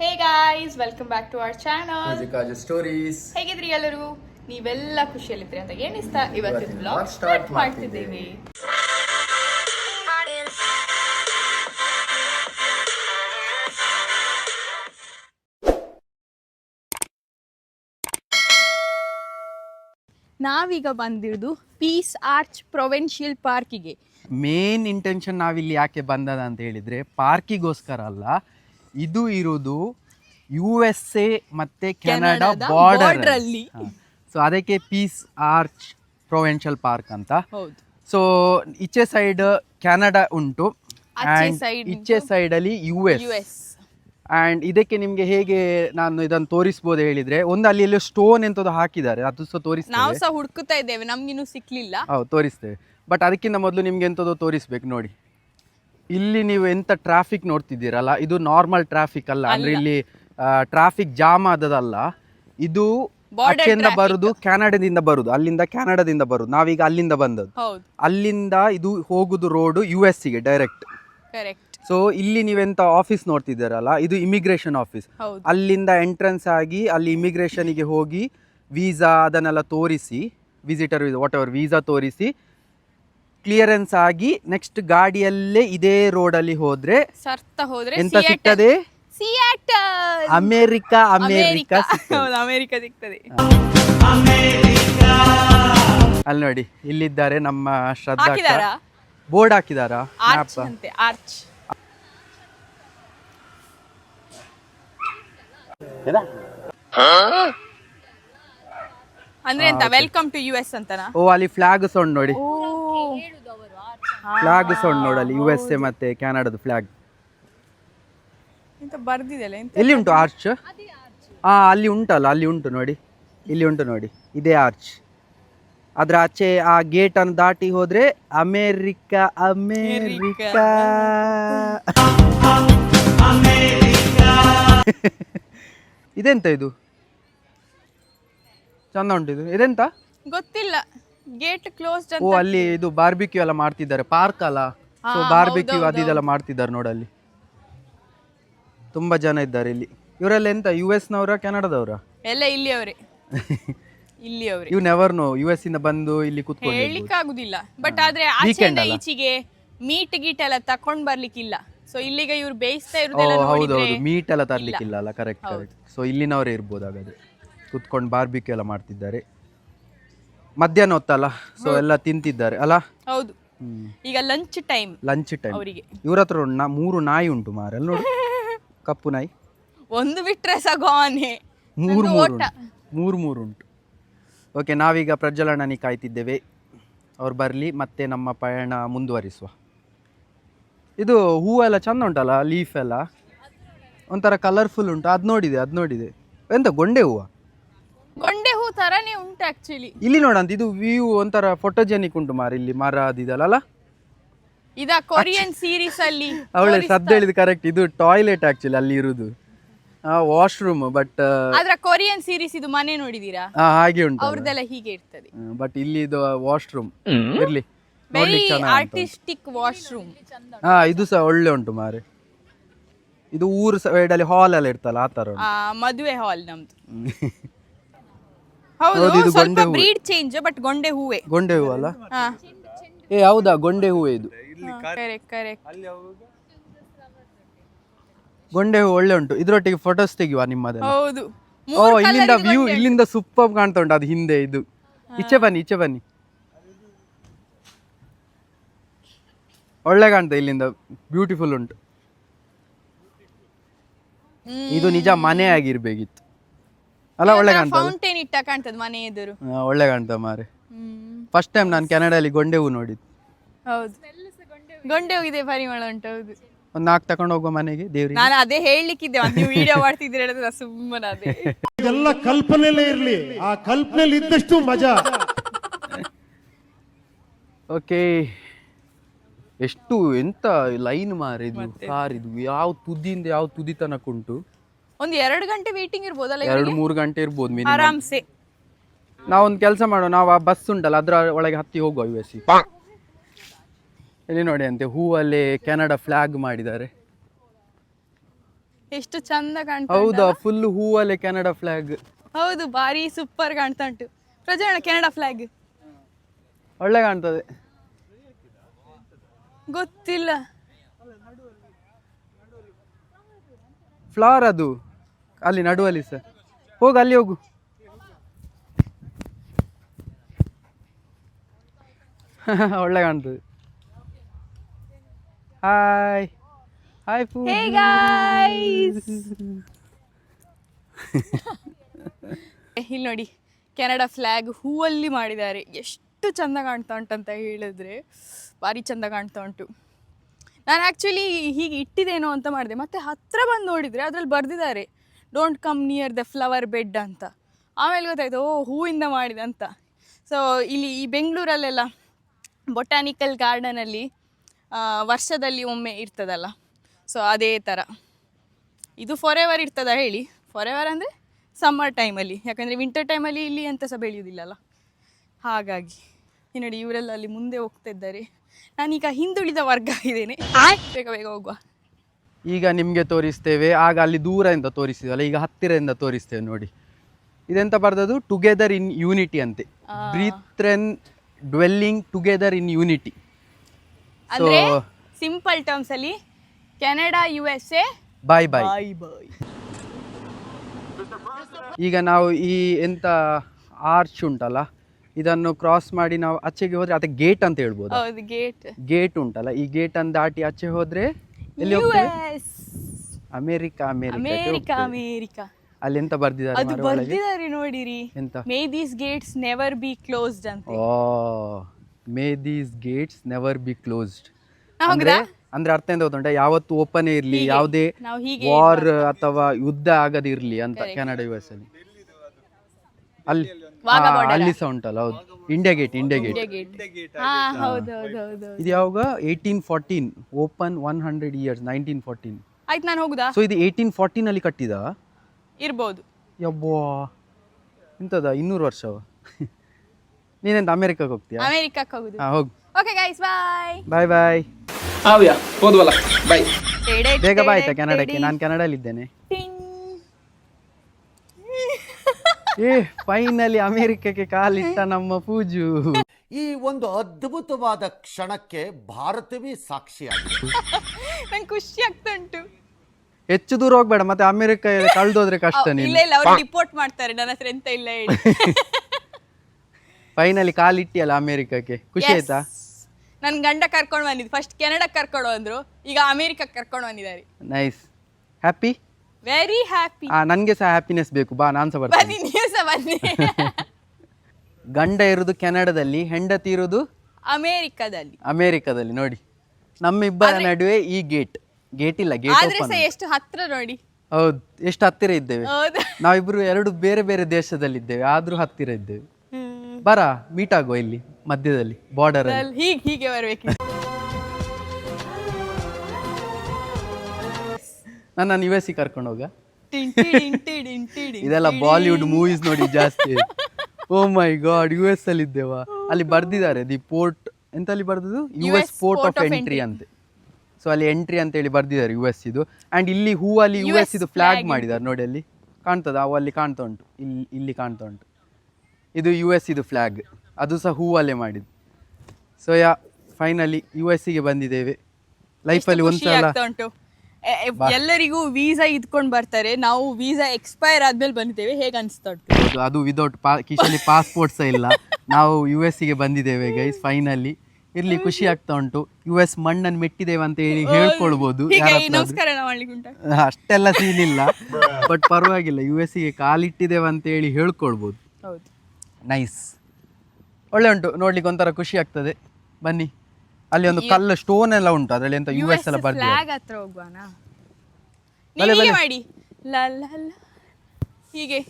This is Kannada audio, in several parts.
Hey guys welcome back to our channel stories ಹೇಗಿದ್ರಿ ಎಲ್ಲರೂ? ನೀವೆಲ್ಲ ಖುಷಿಯಲ್ಲಿದ್ರಿ ಅಂತ ಏನಿಸ್ತಾ ಇವತ್ತಿನ ಬ್ಲಾಗ್ vlog ಸ್ಟಾರ್ಟ್ ಮಾಡ್ತಿದ್ದೀವಿ. ನಾವೀಗ ಬಂದಿರೋದು ಪೀಸ್ ಆರ್ಚ್ ಪ್ರೊವೆನ್ಷಿಯಲ್ ಪಾರ್ಕಿಗೆ ಮೇನ್ ಇಂಟೆನ್ಷನ್ ನಾವಿಲ್ಲಿ ಯಾಕೆ ಬಂದದ ಅಂತ ಹೇಳಿದ್ರೆ ಪಾರ್ಕಿಗೋಸ್ಕರ ಅಲ್ಲ ಇದು ಇರುವುದು ಯು ಎಸ್ ಎ ಮತ್ತೆ ಕೆನಡಾ ಬಾರ್ಡರ್ ಅಲ್ಲಿ. ಸೊ ಅದಕ್ಕೆ ಪೀಸ್ ಆರ್ಚ್ ಪ್ರೊವೆನ್ಷಿಯಲ್ ಪಾರ್ಕ್ ಅಂತ. ಸೊ ಈಚೆ ಸೈಡ್ ಕೆನಡಾ ಉಂಟು. ಈಚೆ ಸೈಡ್ ಅಲ್ಲಿ ಯು ಎಸ್ ಅಂಡ್ ಇದಕ್ಕೆ ನಿಮ್ಗೆ ಹೇಗೆ ನಾನು ಇದನ್ನು ತೋರಿಸ್ಬೋದು ಹೇಳಿದ್ರೆ ಒಂದು ಅಲ್ಲಿ ಎಲ್ಲೋ ಸ್ಟೋನ್ ಎಂತದ್ದು ಹಾಕಿದ್ದಾರೆ ಅದು ಸಹ ನಾವು ತೋರಿಸ್ತೇವೆ ಸಹ ಹುಡುಕುತ್ತಾ ಇದ್ದೇವೆ ನಮ್ಗಿನ್ನೂ ಸಿಕ್ಲಿಲ್ಲ. ಹೌದು ತೋರಿಸ್ತೇವೆ. ಬಟ್ ಅದಕ್ಕಿಂತ ಮೊದಲು ನಿಮ್ಗೆ ಎಂತದೋ ತೋರಿಸ್ಬೇಕು ನೋಡಿ. ಇಲ್ಲಿ ನೀವು ಎಂತ ಟ್ರಾಫಿಕ್ ನೋಡ್ತಿದ್ದೀರಲ್ಲ ಇದು ನಾರ್ಮಲ್ ಟ್ರಾಫಿಕ್ ಅಲ್ಲ ಅಂದ್ರೆ ಇಲ್ಲಿ ಟ್ರಾಫಿಕ್ ಜಾಮ್ ಆದದಲ್ಲ ಇದು ಆಚೆಯಿಂದ ಬರುದು ಕೆನಡಾದಿಂದ ಬರುದು ಅಲ್ಲಿಂದ ಕೆನಡಾದಿಂದ ಬರುದು ನಾವೀಗ ಅಲ್ಲಿಂದ ಬಂದದ್ದು. ಅಲ್ಲಿಂದ ಇದು ಹೋಗುದು ರೋಡ್ ಯು ಎಸ್ಗೆ ಡೈರೆಕ್ಟ್ ಸೊ ಇಲ್ಲಿ ನೀವೆಂತ ಆಫೀಸ್ ನೋಡ್ತಿದ್ದೀರಲ್ಲ ಇದು ಇಮಿಗ್ರೇಷನ್ ಆಫೀಸ್ ಅಲ್ಲಿಂದ ಎಂಟ್ರೆನ್ಸ್ ಆಗಿ ಅಲ್ಲಿ ಇಮಿಗ್ರೇಷನ್ಗೆ ಹೋಗಿ ವೀಸಾ ಅದನ್ನೆಲ್ಲ ತೋರಿಸಿ ವಿಸಿಟರ್ ವಾಟ್ ಎವರ್ ವೀಸಾ ತೋರಿಸಿ ಕ್ಲಿಯರೆನ್ಸ್ ಆಗಿ ನೆಕ್ಸ್ಟ್ ಗಾಡಿಯಲ್ಲೇ ಇದೇ ರೋಡಲ್ಲಿ ಹೋದ್ರೆ ಸರ್ತ ಹೋದ್ರೆ ಎಂತ ಸಿಗ್ತದೆ? Seattle America America. ಹೌದು ಅಮೆರಿಕ ಸಿಗ್ತದೆ. ಅಲ್ಲಿ ನೋಡಿ ಇಲ್ಲಿದ್ದಾರೆ ನಮ್ಮ ಶ್ರದ್ಧಾ ಹಾಕಿದಾರಾ? ಬೋರ್ಡ್ ಹಾಕಿದಾರಾ? ಆರ್ಚ್ ಅಂತೆ ಆರ್ಚ್ ಅಂದ್ರೆ ಎಂತ? ವೆಲ್ಕಮ್ ಟು ಯು ಎಸ್ ಅಂತನಾ? ಓ ಅಲ್ಲಿ ಫ್ಲಾಗ್ ಸೌಂಡ್ ನೋಡಿ. ಓ ಫ್ಲಾಗ್ ಸೌಂಡ್ ನೋಡಲ್ಲಿ ಯು ಎಸ್ ಎ ಮತ್ತೆ ಕೆನಡಾದ ಫ್ಲಾಗ್ ಎಂತ ಬರ್ದಿದೆಲ್ಲ ಎಂತ ಎಲ್ಲಿ ಉಂಟು ಆರ್ಚ್ ಆ ಅಲ್ಲಿ ಉಂಟಲ್ಲ ಅಲ್ಲಿ ಉಂಟು ನೋಡಿ ಇಲ್ಲಿ ಉಂಟು ನೋಡಿ ಇದೇ ಆರ್ಚ್ ಅದ್ರ ಆಚೆ ಆ ಗೇಟ್ ಅನ್ನು ದಾಟಿ ಹೋದ್ರೆ ಅಮೇರಿಕಾ. ಅಮೇರಿಕಾ. ಇದೆಂತ ಇದು? ಚಂದ ಉಂಟು ಇದು. ಇದೆಂತ? ಗೊತ್ತಿಲ್ಲ. ಗೇಟ್ ಕ್ಲೋಸ್ ಓ ಅಂತ ಅಲ್ಲಿ ಇದು ಬಾರ್ಬಿಕ್ಯೂ ಎಲ್ಲ ಮಾಡ್ತಿದ್ದಾರೆ. ಪಾರ್ಕ್ ಅಲ್ಲ? ಸೊ ಹಾ, ಬಾರ್ಬಿಕ್ಯೂ ಹೌದು, ಅದು ಇದೆಲ್ಲ ಮಾಡ್ತಿದ್ದಾರೆ ನೋಡಲ್ಲಿ. ತುಂಬಾ ಜನ ಇದ್ದಾರೆ ಇಲ್ಲಿ. ಇವರೆಲ್ಲ ಎಂತ ಯು ಎಸ್ ನವರ ಕೆನಡಾದವರ ಎಲ್ಲ ಇಲ್ಲಿ ಅವರೇ ಇಲ್ಲಿ ಅವರೇ you never know U S ಇಂದ ಬಂದು ಇಲ್ಲಿ ಕುತ್ಕೊಂಡು ಹೇಳಲಿಕ್ಕೆ ಆಗುದಿಲ್ಲ ಬಟ್ ಆದ್ರೆ ಆಚೆಯಿಂದ ಈಚೆಗೆ ಮೀಟ್ ಗೀಟ್ ಎಲ್ಲ ತಕೊಂಡ್ ಬರ್ಲಿಕ್ಕಿಲ್ಲ. ಸೊ ಇಲ್ಲಿಗೆ ಇವ್ರು ಬೇಯಿಸ್ತಾ ಓ ಇರೋದೆಲ್ಲ ಹೌದೌದು. ನೋಡಿದ್ರೆ ಮೀಟ್ ಎಲ್ಲ ತರ್ಲಿಕ್ಕಿಲ್ಲ ಅಲ್ಲ? ಕರೆಕ್ಟ್ ಕರೆಕ್ಟ್ ಸೊ ಇಲ್ಲಿನವರೇ ಇರ್ಬೋದು ಹಾಗಾದ್ರೆ. ಕುತ್ಕೊಂಡು ಬಾರ್ಬಿಕ್ಯೂ ಎಲ್ಲ ಮಾಡ್ತಿದ್ದಾರೆ. ಮಧ್ಯಾಹ್ನ ಹೊತ್ತಲ್ಲ ಸೊ ಎಲ್ಲ ತಿಂತಿದ್ದಾರೆ ಅಲ್ಲ? ಹೌದು. ಈಗ ಲಂಚ್ ಟೈಮ್ ಲಂಚ್ ಟೈಮ್ ಅವರಿಗೆ. ಇವ್ರ ಹತ್ರ ಒಂದು ನಾ- ಮೂರು ನಾಯಿ ಉಂಟು ಮಾರ ಅಲ್ಲಿ ನೋಡು. ಕಪ್ಪು ನಾಯಿ. ಒಂದು ಬಿಟ್ರೆ ಸಗಾನೆ ಮೂರು ಮೂರು. ಉಂಟು. ಮೂರು ಮೂರು ಉಂಟು. ಓಕೆ ನಾವೀಗ ಪ್ರಜ್ವಲಣ್ಣನಿ ಕಾಯ್ತಿದ್ದೇವೆ. ಅವ್ರು ಬರಲಿ ಮತ್ತೆ ನಮ್ಮ ಪಯಣ ಮುಂದುವರಿಸುವ. ಇದು ಹೂವೆಲ್ಲ ಚಂದ ಉಂಟಲ್ಲ ಲೀಫ್ ಎಲ್ಲ? ಒಂಥರ ಕಲರ್ಫುಲ್ ಉಂಟು. ಅದು ನೋಡಿದೆ ಅದು ನೋಡಿದೆ. ಎಂತ ಗೊಂಡೆ ಹೂವ? ಉಂಟು ಆಕ್ಚುಲಿ ಇಲ್ಲಿ ನೋಡಂತ ಇದು ವ್ಯೂ ಒಂಥರ ಫೋಟೋಜೆನಿಕ್ ಉಂಟು ಮಾರ ಇಲ್ಲಿ ಮರ ಅದಿದಲ್ಲ ಇದ ಕೊರಿಯನ್ ಸೀರೀಸ್ ಅಲ್ಲಿ ಅವಳೆ ಸದ್ದು ಹೇಳಿದ ಕರೆಕ್ಟ್ ಇದು ಟಾಯ್ಲೆಟ್ ಆಕ್ಚುಲಿ ಅಲ್ಲಿ ಇರುದು. ವಾಶ್ರೂಮ್ ಬಟ್ ಆದ್ರೆ ಕೊರಿಯನ್ ಸೀರೀಸ್ ಇದು ಮನೆ ನೋಡಿದೀರಾ? ಹಾಗೆ ಉಂಟು. ಅವ್ರದ್ದೆಲ್ಲ ಹೀಗೆ ಇರ್ತದೆ. ಬಟ್ ಇಲ್ಲಿ ಇದು ವಾಶ್ರೂಮ್ ಇರ್ಲಿ ವೆರಿ ಆರ್ಟಿಸ್ಟಿಕ್ ವಾಶ್ರೂಮ್ ಹಾ ಇದು ಸಹ ಒಳ್ಳೆ ಉಂಟು ಮಾರೆ. ಇದು ಊರು ಸೈಡ್ ಅಲ್ಲಿ ಹಾಲ್ ಎಲ್ಲ ಇರ್ತಲ್ಲ ಆ ತರ. ಮದುವೆ ಹಾಲ್ ನಮ್ದು. ಹೌದು, ಇದು ಸ್ವಲ್ಪ ಗೊಂಡೆ ಹೂವೆ. ಬ್ರೀಡ್ ಚೇಂಜ್ ಬಟ್ ಗೊಂಡೆ ಹೂವೆ. ಗೊಂಡೆ ಹೂವು ಅಲ್ಲ? ಹಾ. ಏ ಹೌದಾ ಗೊಂಡೆ ಹೂವೆ ಇದು. ಕರೆಕ್ಟ್ ಕರೆಕ್ಟ್ ಗೊಂಡೆ ಹೂವು ಒಳ್ಳೆ ಉಂಟು. ಇದ್ರೊಟ್ಟಿಗೆ ಫೋಟೋಸ್ ತೆಗಿವಾ ನಿಮ್ಮದೆಲ್ಲ. ಹೌದು. ಓ ಇಲ್ಲಿಂದ ವ್ಯೂ ಇಲ್ಲಿಂದ ಸೂಪರ್ ಕಾಣ್ತಾ ಉಂಟು. ಅದು ಹಿಂದೆ ಇದು. ಈಚೆ ಬನ್ನಿ ಈಚೆ ಬನ್ನಿ. ಒಳ್ಳೆ ಕಾಣ್ತದೆ ಇಲ್ಲಿಂದ. ಬ್ಯೂಟಿಫುಲ್ ಉಂಟು. ಇದು ನಿಜ ಮನೆ ಆಗಿರ್ಬೇಕಿತ್ತು. ಅಲ್ಲ ಒಳ್ಳೆ ಕಾಣ್ತದೆ. ಫೌಂಟೇನ್ ಇಟ್ಟ ಕಾಣ್ತದೆ ಮನೆ ಎದುರು. ಒಳ್ಳೆ ಕಾಣ್ತದೆ ಮಾರೆ. ಹ್ಮ್. ಫಸ್ಟ್ ಟೈಮ್ ನಾನು ಕೆನಡಲ್ಲಿ ಗೊಂಡೆ ಹೂ ನೋಡಿದ್ದು. ಹೌದು. ಗೊಂಡೆ ಹೋಗಿದೆ ಪರಿಮಳ ಉಂಟು ಹೌದು. ಒಂದು ನಾಲ್ಕು ತಕೊಂಡು ಹೋಗುವ ಮನೆಗೆ ದೇವ್ರಿಗೆ. ನಾನು ಅದೇ ಹೇಳಲಿಕ್ಕಿದ್ದೆ ಇದ್ದೆ ನೀವು ವಿಡಿಯೋ ಮಾಡ್ತಿದ್ರೆ ಹೇಳಿದ್ರೆ ಸುಮ್ಮನೆ ಅದೇ. ಇದೆಲ್ಲ ಕಲ್ಪನೆಲೇ ಇರ್ಲಿ. ಆ ಕಲ್ಪನೆಲಿ ಇದ್ದಷ್ಟು ಮಜಾ. ಓಕೆ. ಎಷ್ಟು ಎಂತ ಲೈನ್ ಕಾರ್ ಇದು ಯಾವ ತುದಿಯಿಂದ ಯಾವ ತುದಿ ತನಕ ಉಂಟು? ಒಂದು ಎರಡು ಗಂಟೆ ವೇಟಿಂಗ್ ಇರ್ಬೋದಲ್ಲ ಎರಡು ಮೂರು ಗಂಟೆ ಇರ್ಬೋದು ಮಿನಿಮಮ್ ಆರಾಮ್ಸೆ. ನಾವೊಂದು ಕೆಲಸ ಮಾಡುವ ನಾವು ಆ ಬಸ್ ಉಂಟಲ್ಲ ಅದ್ರ ಒಳಗೆ ಹತ್ತಿ ಹೋಗುವ ಯು ಎಸ್ ಇಲ್ಲಿ ನೋಡಿ ಅಂತೆ ಹೂವಲ್ಲಿ ಕೆನಡಾ ಫ್ಲಾಗ್ ಮಾಡಿದ್ದಾರೆ. ಎಷ್ಟು ಚಂದ ಕಾಣ್ತಾ ಹೌದಾ? ಫುಲ್ ಹೂವಲ್ಲಿ ಕೆನಡಾ ಫ್ಲಾಗ್ ಹೌದು ಬಾರಿ ಸೂಪರ್ ಕಾಣ್ತಾ ಉಂಟು. ಪ್ರಜಾಣ ಕೆನಡಾ ಫ್ಲಾಗ್ ಒಳ್ಳೆ ಕಾಣ್ತದೆ. ಗೊತ್ತಿಲ್ಲ. ಫ್ಲವರ್ ಅದು. ಅಲ್ಲಿ ನಡುವಲ್ಲಿ ಸರ್. ಹೋಗು ಅಲ್ಲಿ ಹೋಗು. ಒಳ್ಳೆ ಕಾಣ್ತದೆ. ಹಾಯ್ ಹಾಯ್ ಇಲ್ಲಿ ನೋಡಿ ಕೆನಡಾ ಫ್ಲಾಗ್ ಹೂವಲ್ಲಿ ಮಾಡಿದ್ದಾರೆ. ಎಷ್ಟು ಚಂದ ಕಾಣ್ತಾ ಉಂಟಂತ ಹೇಳಿದ್ರೆ ಭಾರಿ ಚಂದ ಕಾಣ್ತಾ ಉಂಟು. ನಾನು ಆ್ಯಕ್ಚುಲಿ ಹೀಗೆ ಇಟ್ಟಿದ್ದೇನೋ ಅಂತ ಮಾಡಿದೆ. ಮತ್ತೆ ಹತ್ರ ಬಂದು ನೋಡಿದರೆ ಅದರಲ್ಲಿ ಬರೆದಿದ್ದಾರೆ. Don't come near the flower bed ಅಂತ. ಆಮೇಲೆ ಗೊತ್ತಾಯ್ತು, ಓ, ಹೂವಿಂದ ಮಾಡಿದೆ ಅಂತ. ಸೊ ಇಲ್ಲಿ ಈ ಬೆಂಗಳೂರಲ್ಲೆಲ್ಲ ಬೊಟಾನಿಕಲ್ ಗಾರ್ಡನಲ್ಲಿ ವರ್ಷದಲ್ಲಿ ಒಮ್ಮೆ ಇರ್ತದಲ್ಲ. ಸೊ ಅದೇ ಥರ ಇದು ಫಾರ್ ಎವರ್ ಇರ್ತದ ಹೇಳಿ. ಫಾರ್ ಎವರ್ ಅಂದರೆ ಸಮ್ಮರ್ ಟೈಮಲ್ಲಿ ಯಾಕಂದರೆ ವಿಂಟರ್ ಟೈಮಲ್ಲಿ ಇಲ್ಲಿ ಅಂತ ಸಹ ಬೆಳೆಯುವುದಿಲ್ಲಲ್ಲ. ಹಾಗಾಗಿ, ಈ ನೋಡಿ ಇವರೆಲ್ಲ ಅಲ್ಲಿ ಮುಂದೆ ಹೋಗ್ತಾ ಇದ್ದಾರೆ. ನಾನೀಗ ಹಿಂದುಳಿದ ವರ್ಗ ಇದ್ದೇನೆ. ಬೇಗ ಬೇಗ ಹೋಗುವ. ಈಗ ನಿಮಗೆ ತೋರಿಸ್ತೇವೆ. ಆಗ ಅಲ್ಲಿ ದೂರದಿಂದ ತೋರಿಸಿದ್ವಲ್ಲ ಈಗ ಹತ್ತಿರದಿಂದ ತೋರಿಸ್ತೇವೆ ನೋಡಿ. ಇದೆಂತ ಬರ್ದದು ಟುಗೆದರ್ ಇನ್ ಯೂನಿಟಿ ಅಂತೆ. Brethren dwelling together in unity so simple terms ಅಲ್ಲಿ Canada U S A bye bye ಈಗ ನಾವು ಈ ಎಂತ ಆರ್ಚ್ ಉಂಟಲ್ಲ ಇದನ್ನು ಕ್ರಾಸ್ ಮಾಡಿ ನಾವು ಆಚೆಗೆ ಹೋದ್ರೆ ಅದಕ್ಕೆ ಗೇಟ್ ಅಂತ ಹೇಳ್ಬೋದು? ಗೇಟ್ ಗೇಟ್ ಉಂಟಲ್ಲ ಈ ಗೇಟ್ ಅನ್ನು ದಾಟಿ ಆಚೆ ಹೋದ್ರೆ ಎಲ್ಲಿ ಯು ಹೋಗ್ತೇವೆ S America America America America. ಅಲ್ಲಿ ಎಂತ ಬರ್ದಿದ್ದಾರೆ ಅದು ಒಳಗೆ ಬರ್ದಿದ್ದಾರೆ ನೋಡಿರಿ. ಎಂತ? May these gates never be closed ಅಂತ. ಓ may these gates never be closed ನಾ ಅಂದ್ರೆ ಅಂದ್ರೆ ಅರ್ಥ ಎಂತ ಗೊತ್ತುಂಟ? ಯಾವತ್ತು ಓಪನ್ ಇರ್ಲಿ. ಯಾವುದೇ ನಾವು ಹೀಗೆ ವಾರ್ ಅಥವಾ ಯುದ್ಧ ಆಗದಿರ್ಲಿ ಅಂತ ಕೆನಡಾ ಯು ಎಸ್ ಅಲ್ಲಿ. ಅಲ್ಲಿ ವಾಘಾ ಹಾ, border ಅಲ್ಲಿ ಸಹ ಉಂಟಲ್ಲ ಹೌದು. India Gate India Gate Gate ಹಾ ಹೌದು ಹೌದು ಹೌದು ಇದು ಯಾವಾಗ? Eighteen fourteen open one hundred years nineteen fourteen ಆಯ್ತು ನಾನು ಹೋಗುದಾ? ಸೊ ಇದು ಏಯ್ಟೀನ್ ಫಾರ್ಟೀನ್ ಅಲ್ಲಿ ಕಟ್ಟಿದ? ಇರ್ಬೋದು. ಯಬ್ಬೋ ಎಂತದ ಇನ್ನೂರು ವರ್ಷವ? ನೀನೆಂತ ಅಮೆರಿಕಕ್ಕೆ ಹೋಗ್ತೀಯಾ? ಅಮೆರಿಕಕ್ಕೆ ಹೋಗುದು. ಹಾ ಹೋಗು. Okay guys bye bye bye ಹಾವ್ಯಾ ಹೋದ್ವಲ್ಲ ಬೈ ಬೇಗ ಬಾ ಆಯ್ತಾ ಕೆನಡಾಕ್ಕೆ ನಾನು ಕೆನಡಾಲಿದ್ದೇನೆ ಏ ಫೈನಲಿ ಅಮೆರಿಕಕ್ಕೆ ಕಾಲಿಟ್ಟ ನಮ್ಮ ಪೂಜು. ಈ ಒಂದು ಅದ್ಭುತವಾದ ಕ್ಷಣಕ್ಕೆ ಭಾರತವೇ ಸಾಕ್ಷಿಯಾಗಿದೆ. ನಂಗೆ ಖುಷಿ ಆಗ್ತಾ ಉಂಟು ಹೆಚ್ಚು ದೂರ ಹೋಗ್ಬೇಡ ಮತ್ತೆ ಅಮೆರಿಕ ಕಳ್ದೋದ್ರೆ ಕಷ್ಟ ಇಲ್ಲ ನೀನು. ಇಲ್ಲ ಅವ್ರು ರಿಪೋರ್ಟ್ ಮಾಡ್ತಾರೆ ನನ್ನ ಹತ್ರ ಎಂತ ಇಲ್ಲ ಹೇಳಿ. ಫೈನಲಿ ಕಾಲಿಟ್ಟಿಯಲ್ಲ ಅಮೆರಿಕಕ್ಕೆ. ಖುಷಿ ಆಯ್ತಾ? ನನ್ ಗಂಡ ಕರ್ಕೊಂಡು ಬಂದಿದ್ದು. ಫಸ್ಟ್ ಕೆನಡಾ ಕರ್ಕೊಂಡು ಬಂದ್ರು ಈಗ ಅಮೆರಿಕ ಕರ್ಕೊಂಡು ಬಂದಿದ್ದಾರೆ. ನೈಸ್ ಹ್ಯಾಪಿ ವೆರಿ ಹ್ಯಾಪಿ ಆ ನನಗೆ ಸಹ ಹ್ಯಾಪಿನೆಸ್ ಬೇಕು. ಬಾ ನಾನು ಸಹ ಬರ್ತೀನಿ. ಬನ್ನಿ ಬನ್ನಿ. ಗಂಡ ಇರುವುದು ಕೆನಡಾದಲ್ಲಿ ಹೆಂಡತಿ ಇರುವುದು ಅಮೇರಿಕಾದಲ್ಲಿ. ಅಮೆರಿಕದಲ್ಲಿ ನೋಡಿ. ನಮ್ಮಿಬ್ಬರ ನಡುವೆ ಈ ಗೇಟ್ ಗೇಟ್ ಇಲ್ಲ ಗೇಟ್ ಆದ್ರೆ ಓಪನ್ ಸಹ ಎಷ್ಟು ಹತ್ರ ನೋಡಿ. ಹೌದು ಎಷ್ಟು ಹತ್ತಿರ ಇದ್ದೇವೆ. ಹೌದಾ. ನಾವಿಬ್ರು ಎರಡು ಬೇರೆ ಬೇರೆ ದೇಶದಲ್ಲಿದ್ದೇವೆ ಆದ್ರೂ ಹತ್ತಿರ ಇದ್ದೇವೆ. ಬರ ಮೀಟ್ ಆಗುವ ಇಲ್ಲಿ ಮಧ್ಯದಲ್ಲಿ ಬಾರ್ಡರ್ ಅಲ್ಲಿ. ಅಲ್ಲಿ ಹೀಗೆ ಹೀಗೆ ಬರ್ಬೇಕು. ನನ್ನ ನಿವೇಸಿ ಕರ್ಕೊಂಡು ಹೋಗ. ಇದೆಲ್ಲ ಬಾಲಿವುಡ್ ಮೂವೀಸ್ ನೋಡಿ ಜಾಸ್ತಿ. Oh my god U S ಅಲ್ಲಿ ಇದ್ದೇವಾ ಅಲ್ಲಿ ಬರ್ದಿದ್ದಾರೆ ದಿ ಪೋರ್ಟ್ ಎಂತ ಅಲ್ಲಿ ಬರ್ದದು U S port of entry ಅಂತೆ. ಸೊ ಅಲ್ಲಿ ಎಂಟ್ರಿ ಅಂತ ಹೇಳಿ ಬರ್ದಿದ್ದಾರೆ ಯು ಎಸ್ ಇದು. ಅಂಡ್ ಇಲ್ಲಿ ಹೂವಲ್ಲಿ ಯು ಎಸ್ ಇದು ಫ್ಲಾಗ್ ಮಾಡಿದ್ದಾರೆ ನೋಡಿ ಅಲ್ಲಿ. ಕಾಣ್ತದ? ಅವು ಅಲ್ಲಿ ಕಾಣ್ತಾ ಉಂಟು. ಇಲ್ಲಿ ಇಲ್ಲಿ ಕಾಣ್ತಾ ಉಂಟು. ಇದು ಯು ಎಸ್ ಇದು ಫ್ಲಾಗ್ ಅದು ಸಹ ಹೂವಲ್ಲೇ ಮಾಡಿದ್ದು. ಸೊ ಯಾ ಫೈನಲಿ ಯು ಎಸ್ಗೆ ಬಂದಿದ್ದೇವೆ. ಲೈಫಲ್ಲಿ ಒಂದ್ಸಲ ಎಲ್ಲರಿಗೂ ವೀಸಾ ಇದ್ಕೊಂಡು ಬರ್ತಾರೆ. ನಾವು ವೀಸಾ ಎಕ್ಸ್ಪೈರ್ ಆದ್ಮೇಲೆ ಬಂದಿದ್ದೇವೆ. ಹೇಗೆ ಅನಿಸ್ತಾ ಉಂಟು? ಹೌದು ಅದು ವಿದೌಟ್ ಪಾ ಕಿಶಲ್ಲಿ ಪಾಸ್ಪೋರ್ಟ್ ಸಹ ಇಲ್ಲ. ನಾವು ಯು ಎಸ್ಗೆ ಬಂದಿದ್ದೇವೆ ಗೈಸ್ ಫೈನಲಿ ಇರ್ಲಿ ಖುಷಿ ಆಗ್ತಾ ಉಂಟು. ಯು ಎಸ್ ಮಣ್ಣನ್ನು ಮೆಟ್ಟಿದ್ದೇವೆ ಅಂತ ಹೇಳಿ ಹೇಳ್ಕೊಳ್ಬೋದು. ಹೀಗೆ ಈ ಮಾಡ್ಲಿಕ್ಕೆ ಉಂಟಾ? ಅಷ್ಟೆಲ್ಲ ಸೀನ್ ಇಲ್ಲ. ಬಟ್ ಪರವಾಗಿಲ್ಲ ಯು ಎಸ್ಗೆ ಕಾಲಿಟ್ಟಿದ್ದೇವೆ ಅಂತ ಹೇಳಿ ಹೇಳ್ಕೊಳ್ಬೋದು. ಹೌದು. ನೈಸ್ ಒಳ್ಳೆ ಉಂಟು ನೋಡ್ಲಿಕ್ಕೆ ಒಂಥರ ಖುಷಿ ಆಗ್ತದೆ. ಬನ್ನಿ. ಅಲ್ಲಿ ಒಂದು ಕಲ್ಲು ಸ್ಟೋನ್ ಎಲ್ಲ ಉಂಟು ಅದರಲ್ಲಿ ಎಂತ ಯು ಎಸ್ ಎಲ್ಲ ಫ್ಲಾಗ್ ಹತ್ರ ಹೋಗುವಾನಾ? ಹೀಗೆ ಮಾಡಿ. ಲ ಲ ಲ. ಹೀಗೆ.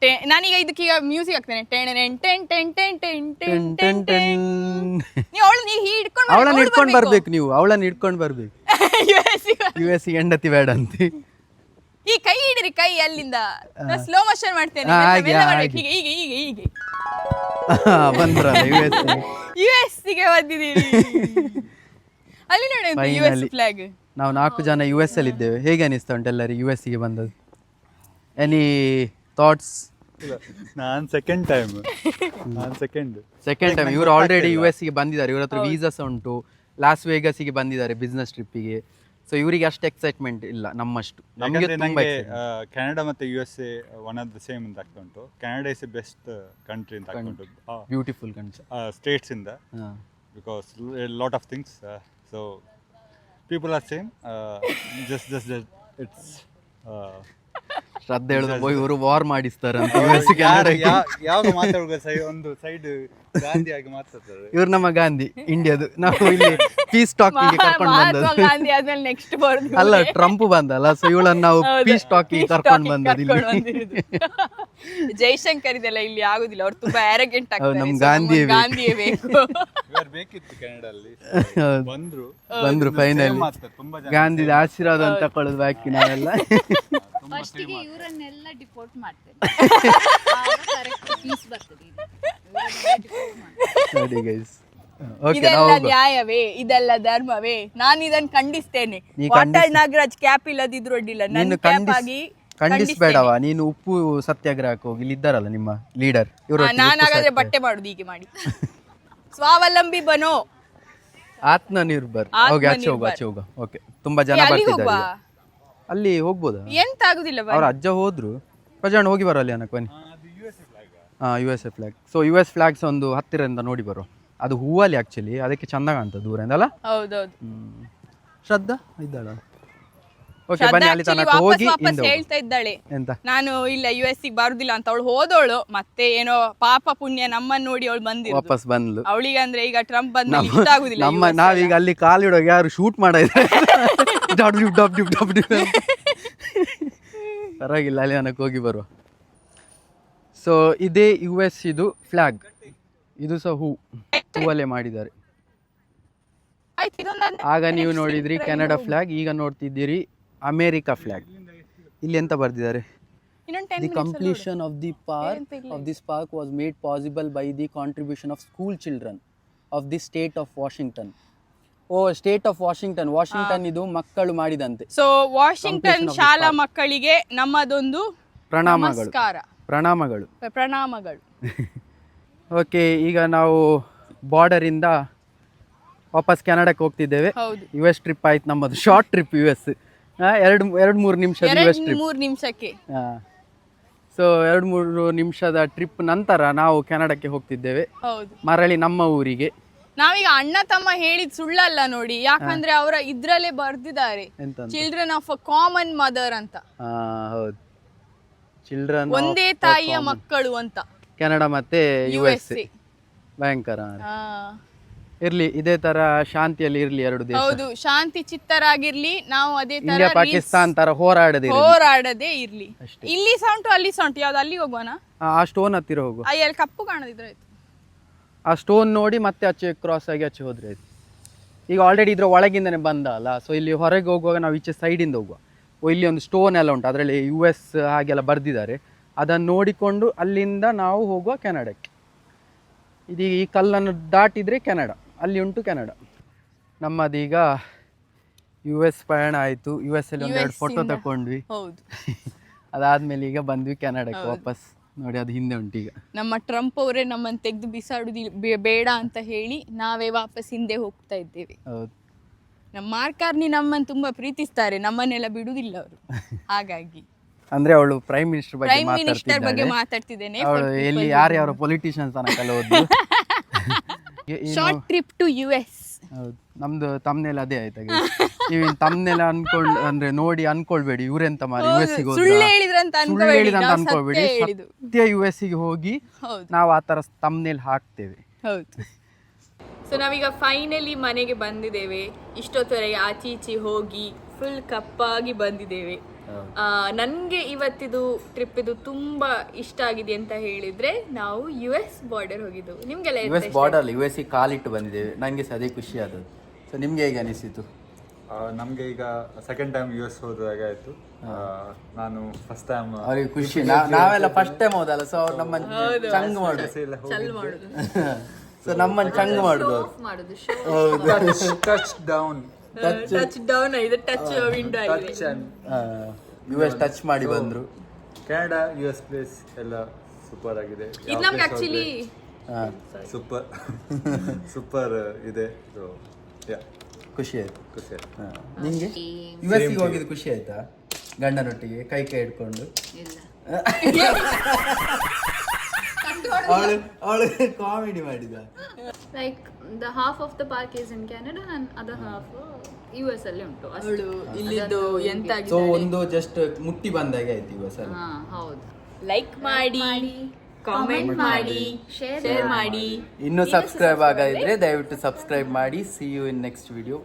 ಟೆ- ನಾನೀಗ ಈಗ ಮ್ಯೂಸಿಕ್ ಹಾಕ್ತೇನೆ. Ten ten ten ten ten ten ten ten ten ನೀವು ಅವಳನ್ನ ಹಿಡ್ಕೊಂಡು ಅವಳನ್ನ ಹಿಡ್ಕೊಂಡು ಬರ್ಬೇಕು. ನೀವು ಅವಳನ್ನ ಹಿಡ್ಕೊಂಡು ಬರ್ಬೇಕು. ಯು ಎಸ್ ಹೆಂಡತಿ ಬೇಡ ಅಂತ. ಈ ಕೈ ಹಿಡಿರಿ ಕೈ ಅಲ್ಲಿಂದ. ಸ್ಲೋ ಮೋಷನ್ ಮಾಡ್ತೇನೆ ಹಾ, ಹಾಗೆ, ಮೆಲ್ಲ ಮಾಡ್ಬೇಕು. ಹಾಗೆ. ಹೀಗೆ ಹೀಗೆ ಹೀಗೆ ಹೀಗೆ. ಬಂದ್ರಲ್ಲ ಯು ಎಸ್ ಯು ಎಸ್ಗೆ ಬಂದಿದ್ದೀರಿ. ಅಲ್ಲಿ ನೋಡಿ ಯು ಎಸ್ Finally. ಫ್ಲಾಗ್ ನಾವು ನಾಲ್ಕು ಜನ ಯು ಎಸ್ ಅಲ್ಲಿ ಇದ್ದೇವೆ. ಹೇಗೆ ಅನಿಸ್ತಾ ಉಂಟು ಎಲ್ಲರೂ ಯು ಎಸ್ಸಿಗೆ ಬಂದದ್ದು? ಎನಿ ಥಾಟ್ಸ್ ನಾನು ಸೆಕೆಂಡ್ ಟೈಮ್ ನಾನು ಸೆಕೆಂಡ್ ಸೆಕೆಂಡ್ ಟೈಮ್ ಇವರು ಆಲ್ರೆಡಿ ಯು ಎಸ್ಗೆ ಬಂದಿದ್ದಾರೆ. ಇವ್ರ ಹತ್ರ ವೀಸಾ ಸಹ ಉಂಟು. ಲಾಸ್ ವೇಗಸ್ಗೆ ಬಂದಿದ್ದಾರೆ ಬಿಸ್ನೆಸ್ ಟ್ರಿಪ್ಪಿಗೆ ಸೊ ಇವರಿಗೆ ಅಷ್ಟು ಎಕ್ಸೈಟ್ಮೆಂಟ್ ಇಲ್ಲ ನಮ್ಮಷ್ಟು. ನಮಗೆ ಯಾಕಂದ್ರೆ ತುಂಬಾ ನಂಗೆ ಕೆನಡಾ ಮತ್ತೆ U S A one of the same ಅಂತ ಆಗ್ತಾ ಉಂಟು Canada is a best country ಅಂತ ಆಗ್ತಾ ಉಂಟು ಬ್ಯೂಟಿಫುಲ್ ಕಂಟ್ರಿ ಸ್ಟೇಟ್ಸ್ ಇಂದ. Because lot of things so people are same just just it's ಶ್ರದ್ಧೆ ಹೇಳಿದ್ರು ಇವರು ವಾರ್ ಮಾಡಿಸ್ತಾರೆ ಅಂತ ಯಾವ ಮಾತಾಡುವ ಒಂದು ಸೈಡ್ ಮಾತಾಡ್ತಾರೆ. ಇವ್ರು ನಮ್ಮ ಗಾಂಧಿ ಇಂಡಿಯಾದು. ನಾವು ಇಲ್ಲಿ ಪೀಸ್ ಟಾಕಿಂಗ್ ಕರ್ಕೊಂಡು ಬಂದದ್ದು. ಗಾಂಧಿ ಆದ್ಮೇಲೆ ನೆಕ್ಸ್ಟ್ ಬರೋದು ಅಲ್ಲ ಟ್ರಂಪ್ ಬಂದಲ್ಲ ಸೊ ಇವಳನ್ನ ನಾವು ಪೀಸ್ ಟಾಕಿಗೆ ಕರ್ಕೊಂಡು ಬಂದದ್ದು ಇಲ್ಲಿ. ಜೈಶಂಕರ್ ಇದೆಲ್ಲ ಇಲ್ಲಿ ಆಗುದಿಲ್ಲ ಅವ್ರು ತುಂಬಾ ಆರೋಗ್ಯಂಟ್ ಆಗ್ತಾರೆ. ನಮ್ಗೆ ಗಾಂಧಿ ಗಾಂಧಿಯೇ ನಮ್ಗೆ ಗಾಂಧಿಯೇ ಬೇಕು. ಇವರು ಬೇಕಿತ್ತು. ಬಂದ್ರು. ಬಂದ್ರು ಫೈನಲ್ ಗಾಂಧಿದ ಆಶೀರ್ವಾದ ಅಂತ ತಕೊಳ್ಳೋದು ಬಾಕಿ ನಾವೆಲ್ಲ. ಫಸ್ಟಿಗೆ ಇವರನ್ನೆಲ್ಲ ಡಿಪೋರ್ಟ್ ಮಾಡ್ತೇನೆ ಕರೆಕ್ಟ್ ಪೀಸ್ ಬರ್ತದೆ ನೋಡಿ ಗೈಸ್ ಇದೆಲ್ಲ ನ್ಯಾಯವೇ? ಇದೆಲ್ಲ ಧರ್ಮವೇ? ನಾನು ಇದನ್ ಖಂಡಿಸ್ತೇನೆ. ನೀ ವಾಟರ್ ನಾಗರಾಜ್ ಕ್ಯಾಪ್ ಇಲ್ಲದಿದ್ರು ಅಡ್ಡಿಲ್ಲ ನನ್ನ ನೀನು ಕ್ಯಾಪ್ ಆಗಿ ಖಂಡಿಸ್ಬೇಡವ. ನೀನು ಉಪ್ಪು ಸತ್ಯಾಗ್ರಹಕ್ಕೆ ಹೋಗಿ ಇಲ್ಲಿ ಇದ್ದಾರಲ್ಲ ನಿಮ್ಮ ಲೀಡರ್? ಇವರು ನಾನು ಹಾಗಾದ್ರೆ ಬಟ್ಟೆ ಮಾಡುದು ಹೀಗೆ ಮಾಡಿ. ಸ್ವಾವಲಂಬಿ ಬನೋ. ಆತ್ಮನಿರ್ಭರ್. ಹೋಗಿ ಆಚೆ ಹೋಗು ಆಚೆ ಹೋಗು. ಓಕೆ ತುಂಬಾ ಜನ ಅಲ್ಲಿ ಬರ್ತಿದ್ದಾರೆ. ಅಲ್ಲಿ ಹೋಗ್ಬೋದಾ? ಎಂತ ಆಗುದಿಲ್ಲ ಅವ್ರ ಅಜ್ಜ ಹೋದ್ರು. ಪ್ರಜಾಣ ಹೋಗಿ ಬರೋ ಅಲ್ಲಿ ಅನಕ್ ಬನ್ನಿ. U S A flag so U S flags ಒಂದು ಹತ್ತಿರದಿಂದ ನೋಡಿ ಬರು. ಅದು ಹೂವಲ್ಲಿ ಆ್ಯಕ್ಚುಲಿ ಅದಕ್ಕೆ ಚಂದ ಕಾಣ್ತದೆ ದೂರದಿಂದ ಅಲ್ಲ? ಹೌದೌದು. ಶ್ರದ್ಧಾ ಇದ್ದಾಳ? ಓಕೆ ಬನ್ನಿ ಅಲ್ಲಿ ತನಕ ಹೋಗಿ ವಾಪಸ್ ಹೇಳ್ತಾ ಇದ್ದಾಳೆ. ಎಂತ? ನಾನು ಇಲ್ಲ ಯು ಎಸ್ ಬರುದಿಲ್ಲ ಅಂತ ಅವಳು ಹೋದವಳು. ಮತ್ತೆ ಏನೋ ಪಾಪ ಪುಣ್ಯ ನಮ್ಮನ್ನ ನೋಡಿ ಅವಳು ಬಂದಿರೋದು. ವಾಪಸ್ ಬಂದ್ಲು. ಅವಳಿಗೆ ಅಂದ್ರೆ ಈಗ ಟ್ರಂಪ್ ಬಂದ ಇಷ್ಟ ಆಗುದಿಲ್ಲ ನಮ್ಮ. ನಾವೀಗ ಅಲ್ಲಿ ಕಾಲಿಡುವಾಗ ಯಾರು ಶೂಟ್ ಮಾಡಿದ್ರೆ ಡಬ್ಲ್ಯೂ ಡಬ್ಲ್ಯೂ ಡಬ್ಲ್ಯೂ ಡಿಬ್ ಡಬ್ ಪರವಾಗಿಲ್ಲ ಅಲ್ಲಿ ನನಗೆ ಹೋಗಿ ಬರುವ. ಸೊ ಇದೇ ಯು ಎಸ್ ಇದು ಫ್ಲಾಗ್ ಇದು ಸಹ ಹೂ ಹೂವಲ್ಲೇ ಮಾಡಿದ್ದಾರೆ. ಆಗ ನೀವು ನೋಡಿದ್ರಿ ಕೆನಡಾ ಫ್ಲಾಗ್ ಈಗ ನೋಡ್ತಿದ್ದೀರಿ ಅಮೇರಿಕಾ ಫ್ಲಾಗ್ ಇಲ್ಲಿ ಎಂತ ಬರ್ದಿದ್ದಾರೆ? The completion of the park of this park was made possible by the contribution of school children of the state of Washington. Oh state of Washington Washington ಇದು ಮಕ್ಕಳು ಮಾಡಿದಂತೆ. ಸೊ ವಾಷಿಂಗ್ಟನ್ ಶಾಲಾ ಮಕ್ಕಳಿಗೆ ನಮ್ಮದೊಂದು ಪ್ರಣಾಮಗಳು. ನಮಸ್ಕಾರ. ಪ್ರಣಾಮಗಳು. ಪ್ರಣಾಮಗಳು. ಓಕೆ ಈಗ ನಾವು ಬಾರ್ಡರಿಂದ ವಾಪಸ್ ಕೆನಡಕ್ಕೆ ಹೋಗ್ತಿದ್ದೇವೆ. ಯು ಎಸ್ ಟ್ರಿಪ್ ಆಯ್ತು ನಮ್ಮದು ಶಾರ್ಟ್ ಟ್ರಿಪ್ ಯು ಎಸ್ ಎರಡು ಎರಡು ಮೂರು ನಿಮಿಷದ ಯು ಎಸ್ ಟ್ರಿಪ್ ಮೂರು ನಿಮಿಷಕ್ಕೆ. ಸೊ ಎರಡು ಮೂರು ನಿಮಿಷದ ಟ್ರಿಪ್ ನಂತರ ನಾವು ಕೆನಡಾಕ್ಕೆ ಹೋಗ್ತಿದ್ದೇವೆ. ಹೌದು. ಮರಳಿ ನಮ್ಮ ಊರಿಗೆ. ನಾವೀಗ ಅಣ್ಣ ತಮ್ಮ ಹೇಳಿದ ಸುಳ್ಳಲ್ಲ ನೋಡಿ ಯಾಕಂದ್ರೆ ಅವರ ಇದ್ರಲ್ಲೇ ಬರ್ದಿದ್ದಾರೆ. Children of a common mother ಅಂತ. ಹೌದು. ಚಿಲ್ಡ್ರನ್ ಒಂದೇ ತಾಯಿಯ ಮಕ್ಕಳು ಅಂತ. ಕೆನಡಾ ಮತ್ತೆ ಯು ಎಸ್ ಎ ಭಯಂಕರ. ಇರ್ಲಿ ಇದೇ ತರ ಶಾಂತಿಯಲ್ಲಿ ಇರ್ಲಿ ಎರಡು ದಿನ ಹೌದು ಶಾಂತಿ ಚಿತ್ತರಾಗಿರ್ಲಿ ನಾವು ಅದೇ ತರ ಇಂಡಿಯಾ ಪಾಕಿಸ್ತಾನ್ ತರ ಹೋರಾಡದೆ ಇರ್ಲಿ. ಹೋರಾಡದೆ ಇರ್ಲಿ ಇಲ್ಲಿ ಸಹ ಉಂಟು ಅಲ್ಲಿ ಸಹ ಉಂಟು ಯಾವ್ದು ಅಲ್ಲಿ ಹೋಗುವನ? ಆ, ಸ್ಟೋನ್ ಹತ್ತಿರ ಹೋಗು. ಅಲ್ಲಿ ಕಪ್ಪು ಕಾಣದಿದ್ರೆ ಆಯ್ತು. ಆ ಸ್ಟೋನ್ ನೋಡಿ ಮತ್ತೆ ಆಚೆ ಕ್ರಾಸ್ ಆಗಿ ಆಚೆ ಹೋದ್ರೆ ಆಯ್ತು. ಈಗ ಆಲ್ರೆಡಿ ಇದ್ರ ಒಳಗಿಂದನೇ ಬಂದ ಅಲ್ಲ ಸೊ ಇಲ್ಲಿ ಹೊರಗೆ ಹೋಗುವಾಗ ನಾವು ಈಚೆ ಸೈಡಿಂದ ಹೋಗುವ. ಇಲ್ಲಿ ಒಂದು ಸ್ಟೋನ್ ಎಲ್ಲ ಉಂಟು. ಅದರಲ್ಲಿ ಯು ಎಸ್ ಹಾಗೆಲ್ಲ ಬರೆದಿದ್ದಾರೆ. ಅದನ್ನು ನೋಡಿಕೊಂಡು ಅಲ್ಲಿಂದ ನಾವು ಹೋಗುವ ಕೆನಡಕ್ಕೆ. ಇದೀಗ ಈ ಕಲ್ಲನ್ನು ದಾಟಿದರೆ ಕೆನಡ ಅಲ್ಲಿ ಉಂಟು ಕೆನಡ. ನಮ್ಮದೀಗ ಯು ಎಸ್ ಪಯಣ ಆಯಿತು. ಯು ಎಸ್ ಅಲ್ಲಿ ಒಂದೆರಡು ಫೋಟೋ ತಕೊಂಡ್ವಿ. ತಗೊಂಡ್ವಿ ಹೌದು. ಅದಾದ್ಮೇಲೆ ಈಗ ಬಂದ್ವಿ ಕೆನಡಕ್ಕೆ ವಾಪಸ್. ನೋಡಿ ಅದು ಹಿಂದೆ ಉಂಟು ಈಗ. ನಮ್ಮ ಟ್ರಂಪ್ ಅವರೇ ನಮ್ಮನ್ನು ತೆಗೆದು ಬಿಸಾಡುದು ಬೇಡ ಅಂತ ಹೇಳಿ ನಾವೇ ವಾಪಸ್ ಹಿಂದೆ ಹೋಗ್ತಾ ಇದ್ದೇವೆ. ಹೌದು. ನಮ್ಮ ಮಾರ್ಕಾರ್ನಿ ನಮ್ಮನ್ನು ತುಂಬಾ ಪ್ರೀತಿಸ್ತಾರೆ ನಮ್ಮನ್ನೆಲ್ಲ ಬಿಡುವುದಿಲ್ಲ ಅವರು. ಹಾಗಾಗಿ. ಅಂದ್ರೆ ಅವಳು ಪ್ರೈಮ್ ಮಿನಿಸ್ಟರ್ ಬಗ್ಗೆ ಪ್ರೈಮ್ ಮಿನಿಸ್ಟರ್ ಬಗ್ಗೆ ಮಾತಾಡ್ತಿದ್ದೇನೆ ಅವಳು ಎಲ್ಲಿ ಯಾರ್ಯಾವ ಪೊಲಿಟಿಷಿಯನ್ಸ್ ತನಕ ಹೋದ್ಲು ಶಾರ್ಟ್ ಟ್ರಿಪ್ ಟು ಯುಎಸ್ ಹೌದು. ನಮ್ದು ತಮ್ನೆಲ್ ಅದೇ ಆಯ್ತಾ ನೀವು ತಮ್ನೆಲ್ ಅನ್ಕೊಂಡ್ ಅಂದ್ರೆ ನೋಡಿ ಅನ್ಕೊಳ್ಬೇಡಿ ಇವ್ರೆಂತ ಮಾರಿ ಯು ಎಸ್ ಸುಳ್ಳು ಅನ್ಕೋಬೇಡಿ ಹೇಳಿದಂತ ಅನ್ಕೊಳ್ಬೇಡಿ ಸತ್ಯ ಹೇಳಿದ್ದು. ಯು ಎಸ್ಗೆ ಹೋಗಿ ನಾವು ಆ ತರ ತಮ್ನೆಲ್ ಹಾಕ್ತೇವೆ. ಹೌದು. ಸೊ ನಾವೀಗ ಫೈನಲಿ ಮನೆಗೆ ಬಂದಿದ್ದೇವೆ. ಇಷ್ಟೊತ್ತವರೆಗೆ ಆಚೆ ಈಚೆ ಹೋಗಿ ಫುಲ್ ಕಪ್ಪಾಗಿ ಬಂದಿದ್ದೇವೆ. ನನಗೆ ಇವತ್ತಿದು ಟ್ರಿಪ್ ಇದು ತುಂಬಾ ಇಷ್ಟ ಆಗಿದೆ ಅಂತ ಹೇಳಿದ್ರೆ ನಾವು ಯು ಎಸ್ ಬಾರ್ಡರ್ ಹೋಗಿದ್ದು. ನಿಮ್ಗೆಲ್ಲ ಯು ಎಸ್ ಬಾರ್ಡರ್ ಯು ಎಸ್ಗೆ ಕಾಲಿಟ್ಟು ಬಂದಿದ್ದೇವೆ. ನನಗೆ ಸಹ ಅದೇ ಖುಷಿ ಆದದ್ದು. ಸೊ ನಿಮ್ಗೆ ಹೇಗೆ ಅನಿಸಿತು ನಮಗೆ ಈಗ ಸೆಕೆಂಡ್ ಟೈಮ್ ಯು ಎಸ್ ಹೋದಾಗ ಆಯ್ತು. ಆ, ನಾನು ಫಸ್ಟ್ ಟೈಮ್ ಅವ್ರಿಗೆ ಖುಷಿ. ನಾವೆಲ್ಲ ಫಸ್ಟ್ ಟೈಮ್ ಹೋದಲ್ಲ ಸೊ ನಮ್ಮ ಚಂಗ್ ಮಾಡುದು. ಸೊ ನಮ್ಮನ್ನ ಚಂಗ್ ಮಾಡುದು. ಅವ್ರು. ಮಾಡೋದು show touch down touch down ಆಗಿದೆ ಟಚ್ ವಿಂಡೋ ಆಗಿದೆ ಯು ಎಸ್ ಟಚ್ ಮಾಡಿ ಬಂದ್ರು. ಕೆನಡಾ ಯು ಎಸ್ ಪ್ಲೇಸ್ ಎಲ್ಲ ಸೂಪರ್ ಆಗಿದೆ. ಇದು ನಮ್ಗೆ ಆಕ್ಚುಲಿ ಸೂಪರ್ ಸೂಪರ್ ಇದೆ. ಸೊ ಯಾ ಖುಷಿ ಆಯ್ತು. ಖುಷಿ ಆಯ್ತು. ಹಾ. ನಿಂಗೆ? ಯು ಎಸ್ ಹೋಗಿದ್ದು ಖುಷಿ ಆಯ್ತಾ? ಗಂಡನೊಟ್ಟಿಗೆ ಕೈ ಕೈ ಹಿಡ್ಕೊಂಡು? ಇಲ್ಲ. ಅವಳು ಅವಳು ಕಾಮಿಡಿ ಮಾಡಿದ. Like the half of the park is in Canada and other half U S ಅಲ್ಲಿ ಉಂಟು. ಅವಳು ಇಲ್ಲಿದ್ದು ಎಂತ ಸೊ ಆಗಿದೆ ಒಂದು ಜಸ್ಟ್ ಮುಟ್ಟಿ ಬಂದಾಗೆ ಆಯ್ತು ಅಲ್ಲಿ ಹಾ ಹೌದು. ಲೈಕ್ ಮಾಡಿ ಕಾಮೆಂಟ್ ಮಾಡಿ ಶೇರ್ ಮಾಡಿ. ಇನ್ನು ಸಬ್ಸ್ಕ್ರೈಬ್ ಆಗದಿದ್ರೆ ದಯವಿಟ್ಟು ಸಬ್ಸ್ಕ್ರೈಬ್ ಮಾಡಿ. See you in next video